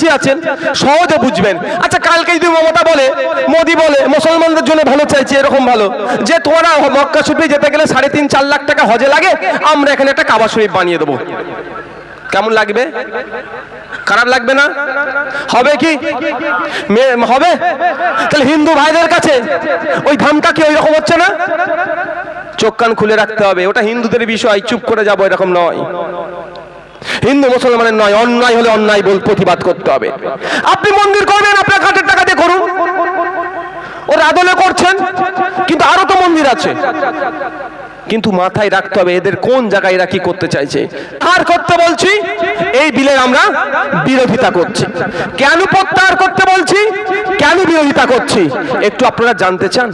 বেশি আছেন, সহজে বুঝবেন। আচ্ছা কালকে যদি মমতা বলে, মোদি বলে, মুসলমানদের জন্য ভালো চাইছে, এরকম ভালো। যে তোমরা মক্কা শরীফে যেতে গেলে সাড়ে তিন, চার লাখ টাকা হজে লাগে, আমরা এখানে একটা কাবা শরীফ বানিয়ে দেবো। কেমন লাগবে? খারাপ লাগবে না? হবে কি? হবে? তাহলে হিন্দু ভাইদের কাছে ওই ধামটা কি ওই রকম হচ্ছে না? চোখ কান খুলে রাখতে হবে, ওটা হিন্দুদের বিষয়, চুপ করে যাব, এরকম নয়। হিন্দু মুসলমানের নয়, অন্যায় হলে অন্যায় বল প্রতিবাদ করতে হবে। আপনি মন্দির করবেন, আপনার ঘাটের টাকা দিয়ে করুন। ওর আদলে করছেন, কিন্তু আরও তো মন্দির আছে। কিন্তু মাথায় রাখতে হবে, এদের কোন জায়গায় এরা কি করতে চাইছে? আর করতে বলছি, এই বিলের আমরা বিরোধিতা করছি। কেন প্রত্যাহার করতে বলছি? কেন বিরোধিতা করছি? একটু আপনারা জানতে চান?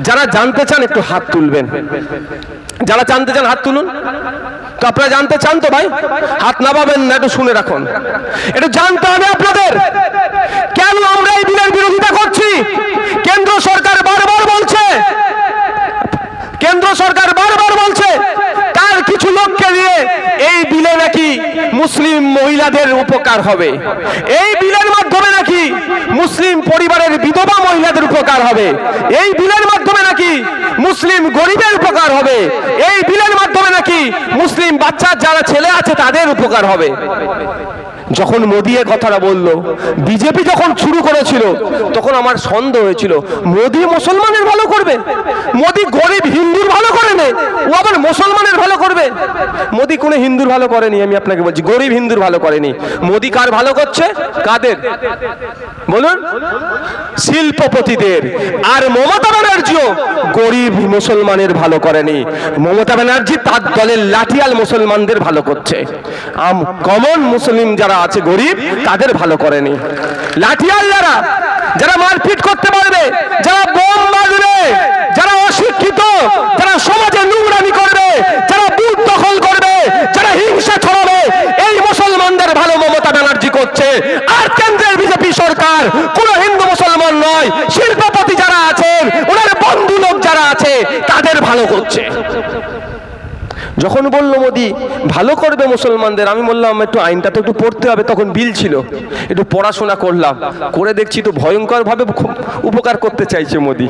যারা জানতে চান, একটু হাত তুলবেন। যারা জানতে চান, হাত তুলুন। তো আপনারা জানতে চান তো ভাই? হাত নামাবেন না, একটু শুনে রাখুন। একটু জানতে হবে আপনাদের। কেন আমরা এই বিলের বিরোধিতা করছি? কেন্দ্র সরকার বারবার বলছে। কেন্দ্র সরকার বারবার বলছে তার কিছু লোককে দিয়ে এই বিলে নাকি মুসলিম মহিলাদের উপকার হবে? এই বিলের মাধ্যমে নাকি মুসলিম পরিবারের বিধবা মহিলাদের উপকার হবে? এই বিলের মাধ্যমে নাকি মুসলিম গরিবের উপকার হবে এই বিলের মাধ্যমে নাকি মুসলিম বাচ্চা যারা ছেলে আছে তাদের উপকার হবে। যখন মোদি এ কথাটা বলল, বিজেপি যখন শুরু করেছিল, তখন আমার সন্দেহ হয়েছিল, মোদি মুসলমানের ভালো করবে? মোদি গরিব হিন্দুর ভালো করে নে, ও আবার মুসলমানের ভালো করবে? মোদি কোনো হিন্দুর ভালো করেনি, আমি আপনাকে বলছি, গরিব হিন্দুর ভালো করেনি। মোদি কার ভালো করছে? কাদের? বলুন। শিল্পপতিদের। আর মমতা ব্যানার্জিও গরিব মুসলমানের ভালো করেনি। মমতা ব্যানার্জি তার দলের লাঠিয়াল মুসলমানদের ভালো করছে। আম কমন মুসলিম যারা আছে গরিব তাদের ভালো করেনি। লাঠিয়াল যারা যারা মারপিট করতে পারবে যারা বোম মারবে যারা অশিক্ষিত যারা সমাজে নোংরামি করবে যারা বুথ দখল করবে যারা হিংসা ছড়াবে এই মুসলমানদের ভালো মমতা ব্যানার্জি করছে আর কেন্দ্রের বিজেপি সরকার কোন হিন্দু মুসলমান নয় শিল্পপতি যারা আছেন ওনার বন্ধু লোক যারা আছে তাদের ভালো করছে যখন বলল মোদি, ভালো করবে মুসলমানদের। আমি বললাম, একটু আইনটা তো একটু পড়তে হবে। তখন বিল ছিল। একটু পড়াশোনা করলাম। করে দেখছি তো ভয়ঙ্করভাবে উপকার করতে চাইছে মোদি।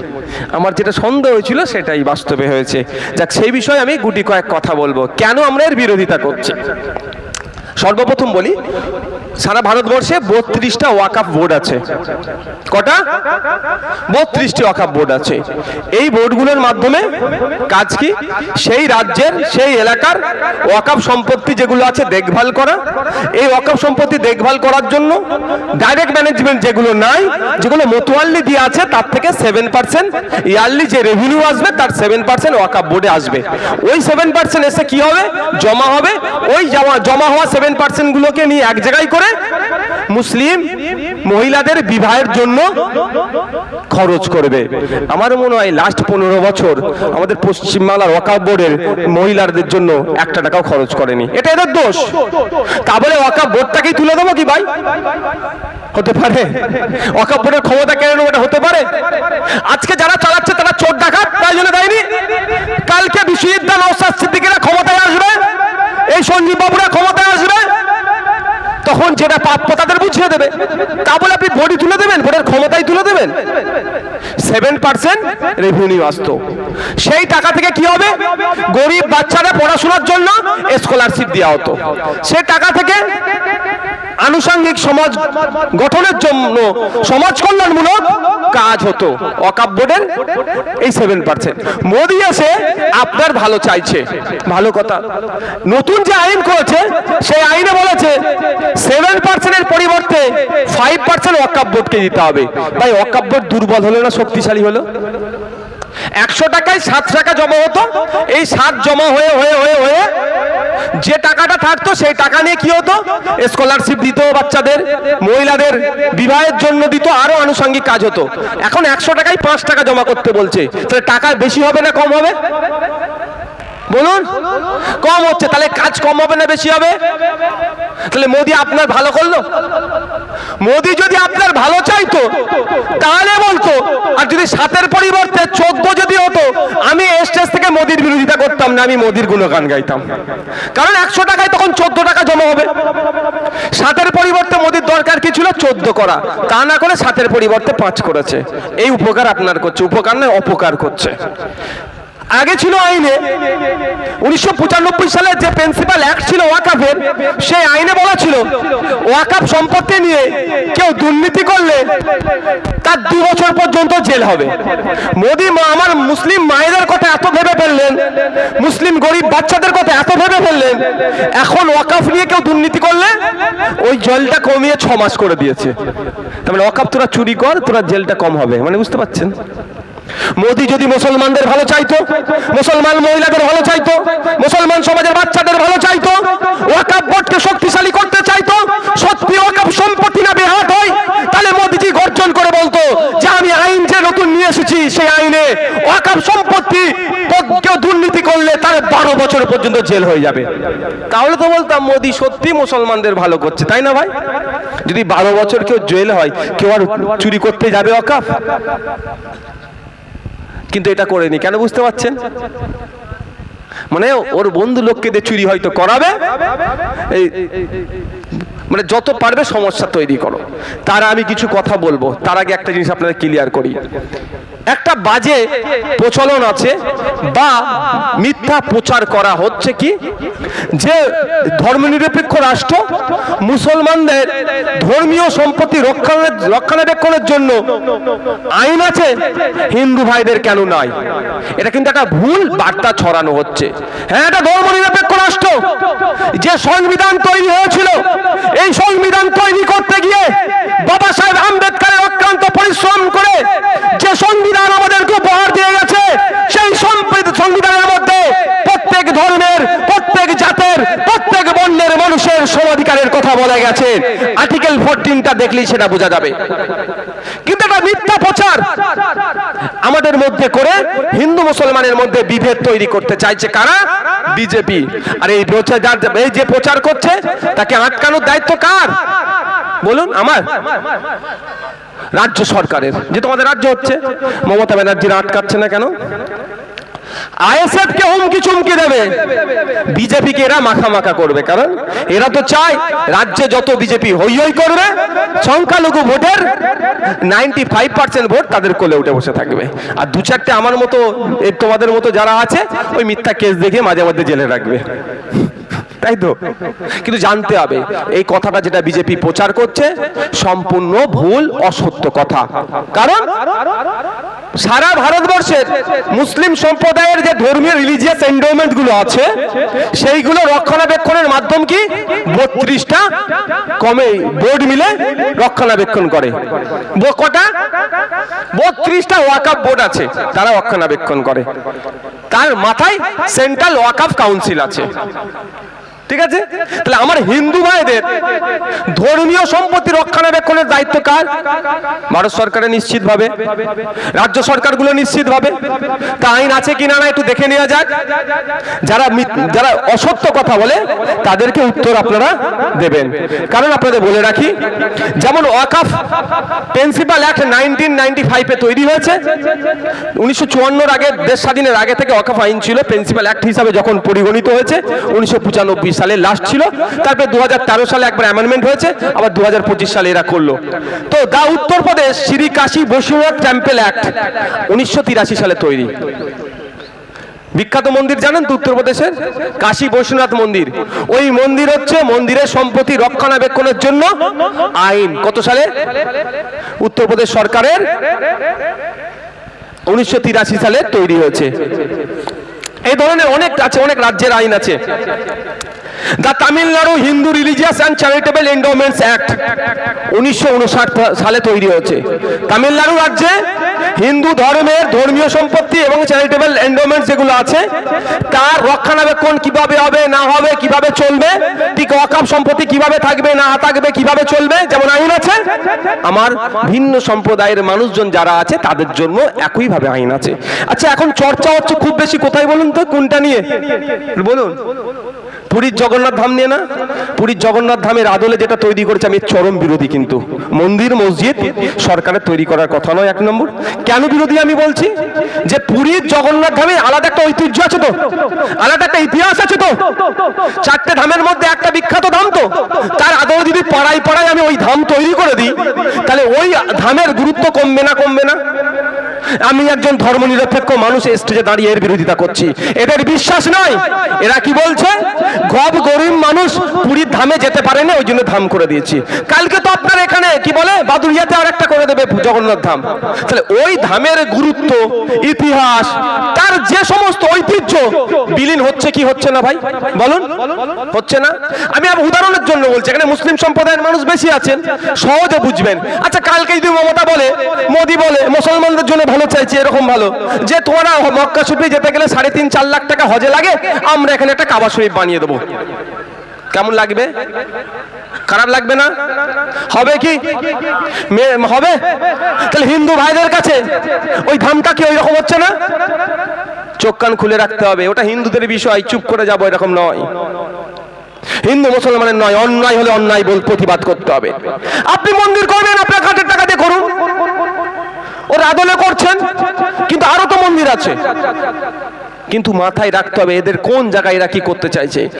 আমার যেটা সন্দেহ হয়েছিল সেটাই বাস্তবে হয়েছে। যাক, সেই বিষয়ে আমি গুটি কয়েক কথা বলব। কেন আমরা এর বিরোধিতা করছি? সর্বপ্রথম বলি সারা ভারতবর্ষে বত্রিশটা ওয়াকাফ বোর্ড আছে। কটা? বত্রিশটি ওয়াকাফ বোর্ড আছে। এই বোর্ডগুলোর মাধ্যমে কাজ কি? সেই রাজ্যের, সেই এলাকার ওয়াকাফ সম্পত্তি যেগুলো আছে দেখভাল করা। এই ওয়াকাফ সম্পত্তি দেখভাল করার জন্য ডাইরেক্ট ম্যানেজমেন্ট যেগুলো নাই, যেগুলো মতোয়াল্লি দিয়ে আছে, তার থেকে সেভেন পার্সেন্ট ইয়ারলি যে রেভিনিউ আসবে, তার সেভেন পার্সেন্ট ওয়াকাফ বোর্ডে আসবে। ওই সেভেন পার্সেন্ট এসে কি হবে? জমা হবে। ওই জমা জমা হওয়া সেভেন পার্সেন্ট গুলোকে নিয়ে এক জায়গায় করে মুসলিম মহিলাদের বিবাহের জন্য খরচ করবে। আমার মনে হয় লাস্ট পনেরো বছর আমাদের পশ্চিমবাংলার ওয়াকাফ বোর্ডের মহিলাদের জন্য একটা টাকাও খরচ করেনি। এটা এদের দোষ। তা বলে ওয়াকাফ বোর্ডটাকেই তুলে দেবো কি ভাই? হতে পারে। ওয়াকাফ বোর্ডের ক্ষমতা কেন এটা হতে পারে। আজকে যারা চালাচ্ছে তারা চোর ডাকাত, তাই জন্য দেয়নি? কালকে বিশ্ববিদ্যালয় নৌসাদ সিদ্দিকেরা ক্ষমতায় আসবে। এই সঞ্জীব যেটা প্রাপ্যতা বুঝিয়ে দেবে। তা বলে আপনি বডি তুলে দেবেন, ভোটের ক্ষমতাই তুলে দেবেন। সেভেন পার্সেন্ট রেভিনিউ আসতো। সেই টাকা থেকে কি হবে? গরিব বাচ্চারা পড়াশোনার জন্য স্কলারশিপ দেওয়া হতো। সে টাকা থেকে আনুষঙ্গিক সমাজ গঠনের জন্য, সমাজ কল্যাণমূলক কাজ হতো। অকাপ বোর্ডের এই সেভেন পার্সেন্ট মোদি এসে আপনার ভালো চাইছে। ভালো কথা। নতুন যে আইন করেছে, সেই আইনে বলেছে সেভেন পার্সেন্টের পরিবর্তে ফাইভ পার্সেন্ট ওয়াকাপ বোর্ডকে দিতে হবে। ভাই ওয়াকাপ বোর্ড দুর্বল হলো না শক্তিশালী হলো? একশো টাকায় সাত টাকা জমা হতো। এই সাত জমা হয়ে হয়ে হয়ে হয়ে যে টাকাটা থাকতো সেই টাকা নিয়ে কি হতো? স্কলারশিপ দিত বাচ্চাদের, মহিলাদের, বিবাহের জন্য দিত, আরও আনুষঙ্গিক কাজ হতো। এখন একশো টাকায় পাঁচ টাকা জমা করতে বলছে। তাহলে টাকা বেশি হবে না কম হবে? বলুন, কম হচ্ছে, তাহলে কাজ কম হবে না বেশি হবে? তাহলে মোদি আপনার ভালো করল? মোদি যদি আপনার ভালো চাইতো, তাহলে বলতো, আর যদি সাতের পরিবর্তে চোদ্দ যদি হতো, আমি স্টেজ থেকে মোদির বিরোধিতা করতাম না, আমি মোদির গুণগান গাইতাম। কারণ একশো টাকায় তখন চোদ্দ টাকা জমা হবে। সাতের পরিবর্তে মোদির দরকার কি ছিল? চোদ্দ করা। তা না করে সাতের পরিবর্তে পাঁচ করেছে। এই উপকার আপনার করছে, উপকার নয়, অপকার করছে। আগে ছিল আইনে। উনিশশো পঁচানব্বই সালে যে প্রিন্সিপাল অ্যাক্ট ছিল ওয়াকাফের, সেই আইনে বলা ছিল, ওয়াকাফ সম্পত্তি নিয়ে কেউ দুর্নীতি করলে তার দু বছর পর্যন্ত জেল হবে। মোদি আমার মুসলিম মায়েদের কথা এত ভেবে ফেললেন, মুসলিম গরিব বাচ্চাদের কথা এত ভেবে ফেললেন, এখন ওয়াকাফ নিয়ে কেউ দুর্নীতি করলে ওই জেলটা কমিয়ে ছ মাস করে দিয়েছে। তার মানে ওয়াকাফ, তোরা চুরি কর, তোরা জেলটা কম হবে মানে বুঝতে পারছেন? মোদি যদি মুসলমানদের ভালো চাইতো, মুসলমান মহিলাদের ভালো চাইতো, মুসলমান সমাজের বাচ্চাদের ভালো চাইতো ওয়াকাব বোর্ডকে শক্তিশালী করতে চাইতো, সত্যি ওয়াকাব সম্পত্তি না বেহাত হয়, তাহলে মোদিজি গর্জন করে বলতো যে আমি আইন যে নতুন নিয়ে এসেছি, সেই আইনে ওয়াকাব সম্পত্তি কেউ দুর্নীতি করলে তার বারো বছর পর্যন্ত জেল হয়ে যাবে। তাহলে তো বলতাম মোদি সত্যি মুসলমানদের ভালো করছে, তাই না ভাই? যদি বারো বছর কেউ জেল হয়, কেউ আর চুরি করতে যাবে ওয়াকাফ? কিন্তু এটা করেনি। কেন বুঝতে পারছেন? মানে ওর বন্ধু লোককে দিয়ে চুরি হয়তো করাবে। এই মানে যত পারবে সমস্যা তৈরি করো। তারা আমি কিছু কথা বলব। তার আগে একটা জিনিস আপনাদের ক্লিয়ার করি। একটা বাজে প্রচলন আছে বা মিথ্যা প্রচার করা হচ্ছে কি? যে ধর্মনিরপেক্ষ রাষ্ট্র মুসলমানদের ধর্মীয় সম্পত্তি রক্ষণা- রক্ষণাবেক্ষণের জন্য আইন আছে, হিন্দু ভাইদের কেন নাই? এটা কিন্তু একটা ভুল বার্তা ছড়ানো হচ্ছে। হ্যাঁ এটা ধর্মনিরপেক্ষ রাষ্ট্র। যে সংবিধান তৈরি হয়েছিল, এই সংবিধান তৈরি করতে গিয়ে বাবা সাহেব আম্বেদকরের অক্লান্ত পরিশ্রম করে যে সংবিধান আমাদেরকে উপহার দিয়ে গেছে, সেই সংবিধানের মধ্যে প্রত্যেক ধর্মের, প্রত্যেক জাতের, প্রত্যেক বর্ণের মানুষের সমাধিকারের কথা বলা গেছে। আর্টিকেল ফোরটিনটা দেখলেই সেটা বোঝা যাবে। কিন্তু এটা মিথ্যা প্রচার। আমাদের মধ্যে করে হিন্দু মুসলমানের মধ্যে বিভেদ তৈরি করতে চাইছে কারা? বিজেপি। আর এই প্রচার এই যে প্রচার করছে, তাকে আটকানোর দায়িত্ব কার? বলুন, আমার রাজ্য সরকারের, যে তোমাদের রাজ্য হচ্ছে, মমতা ব্যানার্জিরা আটকাচ্ছে না কেন? আইএসএফ কে হুমকি চুমকি দেবে বিজেপি কে এরা মাখা মাখা করবে, কারণ এরা তো চায় রাজ্যে যত বিজেপি হই হই করবে, সংখ্যালঘু ভোটের নাইনটি ফাইভ পার্সেন্ট ভোট তাদের কোলে উঠে বসে থাকবে। আর দু চারটে আমার মতো তোমাদের মতো যারা আছে, ওই মিথ্যা কেস দেখে মাঝে মধ্যে জেলে রাখবে। তাই তো? কিন্তু জানতে হবে, এই কথাটা যেটা বিজেপি প্রচার করছে, সম্পূর্ণ ভুল, অসত্য কথা। কারণ সারা ভারতবর্ষের মুসলিম সম্প্রদায়ের যে ধর্মীয় রিলিজিয়াস এন্ডোমেন্টগুলো আছে, সেইগুলো রক্ষণাবেক্ষণের মাধ্যম কি? বত্রিশটা কমে বোর্ড মিলে রক্ষণাবেক্ষণ করে। কটা? বত্রিশটা ওয়াকাফ বোর্ড আছে, তারা রক্ষণাবেক্ষণ করে। তার মাথায় সেন্ট্রাল ওয়াকাফ কাউন্সিল আছে। ঠিক আছে? তাহলে আমার হিন্দু ভাইদের ধর্মীয় সম্পত্তি রক্ষণাবেক্ষণের দায়িত্ব কার? ভারত সরকারের নিশ্চিত ভাবে রাজ্য সরকারগুলো নিশ্চিত ভাবে তা আইন আছে কিনা না একটু দেখে নেওয়া যাক। যারা যারা অসত্য কথা বলে, তাদেরকে উত্তর আপনারা দেবেন। কারণ আপনাদের বলে রাখি, যেমন ওয়াকাফ প্রিন্সিপাল অ্যাক্ট নাইনটিন নাইনটি ফাইভে তৈরি হয়েছে। উনিশশো চুয়ান্নর আগে, দেশ স্বাধীনের আগে থেকে ওয়াকাফ আইন ছিল, প্রিন্সিপাল অ্যাক্ট হিসাবে যখন পরিগণিত হয়েছে, উনিশশো পঁচানব্বই সালে লাস্ট ছিল। তারপরে দু সালে একবার অ্যামেন্ডমেন্ট হয়েছে, আবার দু সালে এরা করল। তো দা উত্তরপ্রদেশ শ্রী কাশী বৈষ্ণব টেম্পেল অ্যাক্ট উনিশশো সালে তৈরি। বিখ্যাত মন্দির জানেন তো উত্তরপ্রদেশের কাশী বৈশ্বনাথ মন্দির। ওই মন্দির হচ্ছে মন্দিরের সম্পত্তি রক্ষণাবেক্ষণের জন্য আইন। কত সালে? উত্তরপ্রদেশ সরকারের উনিশশো তিরাশি সালে তৈরি হয়েছে। এই ধরনের অনেক আছে, অনেক রাজ্যের আইন আছে। The Tamil Nadu Hindu religious and charitable endowments act উনিশশো উনষাট সালে তৈরি হয়েছে। তামিলনাড়ু রাজ্যে হিন্দু ধর্মের ধর্মীয় সম্পত্তি এবং চ্যারিটেবল এন্ডোমেন্ট যেগুলো আছে, তার রক্ষণাবেক্ষণ কীভাবে হবে, না হবে, কীভাবে চলবে, ঠিক ওয়াকাফ সম্পত্তি কীভাবে থাকবে, না থাকবে, কীভাবে চলবে, যেমন আইন আছে, আমার ভিন্ন সম্প্রদায়ের মানুষজন যারা আছে, তাদের জন্য একইভাবে আইন আছে। আচ্ছা এখন চর্চা হচ্ছে খুব বেশি, কোথায় বলুন তো, কোনটা নিয়ে? বলুন। পুরীর জগন্নাথ ধাম নিয়ে না? পুরীর জগন্নাথ ধামের আদলে যেটা তৈরি করেছে, আমি চরম বিরোধী কিন্তু। মন্দির, মসজিদ, সরকারের তৈরি করার কথা নয়, এক নম্বর। কেন বিরোধী আমি বলছি? যে পুরীর জগন্নাথ ধামে আলাদা একটা ঐতিহ্য আছে তো? আলাদা একটা ইতিহাস আছে তো? চারটে ধামের মধ্যে একটা বিখ্যাত ধাম তো? তার আদলে যদি পাড়ায় পাড়ায় আমি ওই ধাম তৈরি করে দিই, তাহলে ওই ধামের গুরুত্ব কমবে না কমবে না? আমি একজন ধর্মনিরপেক্ষ মানুষ স্টেজে দাঁড়িয়ে এর বিরোধিতা করছি। এদের বিশ্বাস নয়। এরা কি বলছে? গব গরিব মানুষ পুরীর ধামে যেতে পারে না ওই জন্য ধাম করে দিয়েছি। কালকে তো আপনার এখানে, কি বলে? বাদুরিয়াতে আর একটা করে দেবে জগন্নাথ ধাম। তাহলে ওই ধামের গুরুত্ব, ইতিহাস, তার যে সমস্ত ঐতিহ্য, বিলীন হচ্ছে কি হচ্ছে না ভাই? বলুন। হচ্ছে না? আমি উদাহরণের জন্য বলছি, এখানে মুসলিম সম্প্রদায়ের মানুষ বেশি আছেন, সহজে বুঝবেন। আচ্ছা কালকে যদি মমতা বলে, মোদি বলে, মুসলমানদের জন্য ভালো চাইছে, এরকম ভালো। যে তোমরা মক্কা শরীফে যেতে গেলে সাড়ে তিন, চার লাখ টাকা হজে লাগে, আমরা এখানে একটা কাবা শরীফ বানিয়ে দেবো। কেমন লাগবে? খারাপ লাগবে না? হবে কি? হবে? তাহলে হিন্দু ভাইদের কাছে ওই ধামটা কি ওই রকম হচ্ছে না? চোখ কান খুলে রাখতে হবে, ওটা হিন্দুদের বিষয়, চুপ করে যাব এরকম নয়। হিন্দু মুসলমানের নয়, অন্যায় হলে অন্যায় বল প্রতিবাদ করতে হবে। আপনি মন্দির করবেন, আপনার ঘাটের টাকা দিয়ে করুন। ওর আদলে করছেন, কিন্তু আরও তো মন্দির আছে। কিন্তু মাথায় রাখতে হবে এদের কোন জায়গায় এরা কি করতে চাইছে।